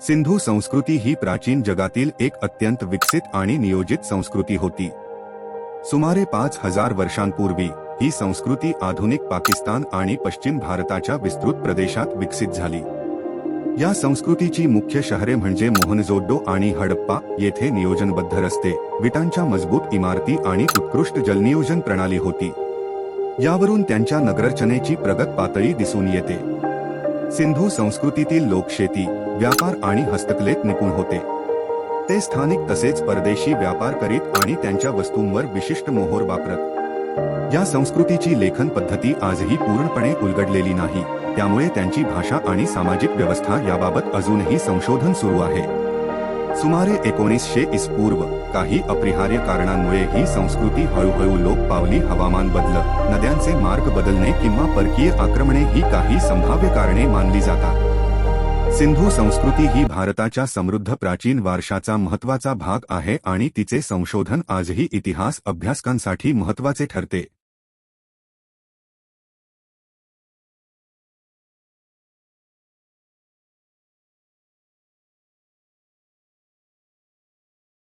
सिंधू संस्कृती ही प्राचीन जगातील एक अत्यंत विकसित आणि नियोजित संस्कृती होती. सुमारे पाच हजार वर्षांपूर्वी ही संस्कृती आधुनिक पाकिस्तान आणि पश्चिम भारताच्या विस्तृत प्रदेशात विकसित झाली. या संस्कृतीची मुख्य शहरे म्हणजे मोहनजोड्डो आणि हडप्पा येथे नियोजनबद्ध रस्ते विटांच्या मजबूत इमारती आणि उत्कृष्ट जलनियोजन प्रणाली होती. यावरून त्यांच्या नगररचनेची प्रगत पातळी दिसून येते. सिंधू संस्कृतीतील लोक शेती व्यापार आणि हस्तकलेत निपुण होते. ते स्थानिक तसेच परदेशी व्यापार करीत आणि त्यांच्या वस्तूंवर विशिष्ट मोहोर वापरत. या संस्कृतीची लेखन पद्धती आजही पूर्णपणे उलगडलेली नाही त्यामुळे त्यांची भाषा आणि सामाजिक व्यवस्था याबाबत अजूनही संशोधन सुरू आहे. सुमारे एकोणीसशे इस पूर्व काही अपरिहार्य कारणांमुळे ही संस्कृती हळूहळू लोप पावली हवामान बदल नद्यांचे मार्ग बदलणे किंवा परकीय आक्रमणे ही काही संभाव्य कारणे मानली जातात. सिंधू संस्कृती ही भारताच्या समृद्ध प्राचीन वारशाचा महत्त्वाचा भाग आहे आणि तिचे संशोधन आजही इतिहास अभ्यासकांसाठी महत्त्वाचे ठरते.